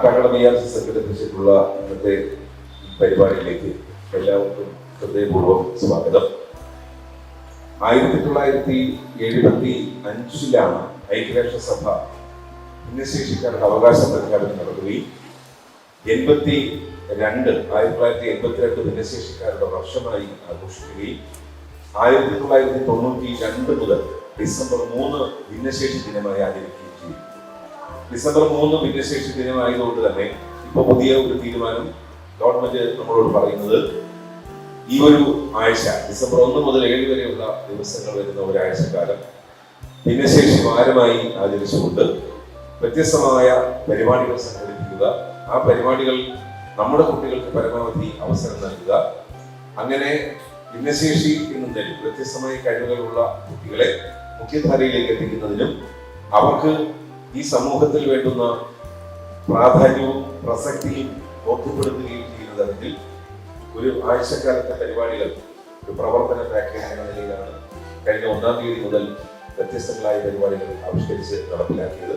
R C സംഘടിപ്പിച്ചിട്ടുള്ള ഇന്നത്തെ പരിപാടിയിലേക്ക് എല്ലാവർക്കും ഹൃദയപൂർവം സ്വാഗതം. ആയിരത്തി തൊള്ളായിരത്തി എഴുപത്തി അഞ്ചിലാണ് ഐക്യരാഷ്ട്രസഭ ഭിന്നശേഷിക്കാരുടെ അവകാശ പ്രഖ്യാപനം നടത്തുകയും എൺപത്തി രണ്ട് ആയിരത്തി തൊള്ളായിരത്തി എൺപത്തിരണ്ട് ഭിന്നശേഷിക്കാരുടെ വർഷമായി ആഘോഷിക്കുകയും ആയിരത്തി തൊള്ളായിരത്തി തൊണ്ണൂറ്റി രണ്ട് മുതൽ ഡിസംബർ മൂന്ന് ഭിന്നശേഷി ദിനമായി ആചരിക്കുകയും ചെയ്തു. ഡിസംബർ മൂന്ന് ഭിന്നശേഷി ദിനമായതുകൊണ്ട് തന്നെ ഇപ്പൊ പുതിയ ഒരു തീരുമാനം ഗവൺമെന്റ് നമ്മളോട് പറയുന്നത് ഈ ഒരു ആഴ്ച ഡിസംബർ ഒന്ന് മുതൽ ഏഴ് വരെയുള്ള ദിവസങ്ങൾ വരുന്ന ഒരാഴ്ചക്കാലം ഭിന്നശേഷി വാരമായി ആചരിച്ചുകൊണ്ട് വ്യത്യസ്തമായ പരിപാടികൾ സംഘടിപ്പിക്കുക. ആ പരിപാടികൾ നമ്മുടെ കുട്ടികൾക്ക് പരമാവധി അവസരം നൽകുക. അങ്ങനെ ഭിന്നശേഷി എന്നതിൽ വ്യത്യസ്തമായ കഴിവുകളുള്ള കുട്ടികളെ മുഖ്യധാരയിലേക്ക് എത്തിക്കുന്നതിനും അവർക്ക് ഈ സമൂഹത്തിൽ വേണ്ടുന്ന പ്രാധാന്യവും പ്രസക്തിയും ബോധ്യപ്പെടുത്തുകയും ചെയ്യുന്ന തരത്തിൽ ഒരു ആഴ്ചക്കാലത്തെ പരിപാടികൾ ഒരു പ്രവർത്തന പാക്കേജ് എന്ന നിലയിലാണ് കഴിഞ്ഞ ഒന്നാം തീയതി മുതൽ വ്യത്യസ്തങ്ങളായ പരിപാടികൾ ആവിഷ്കരിച്ച് നടപ്പിലാക്കിയത്.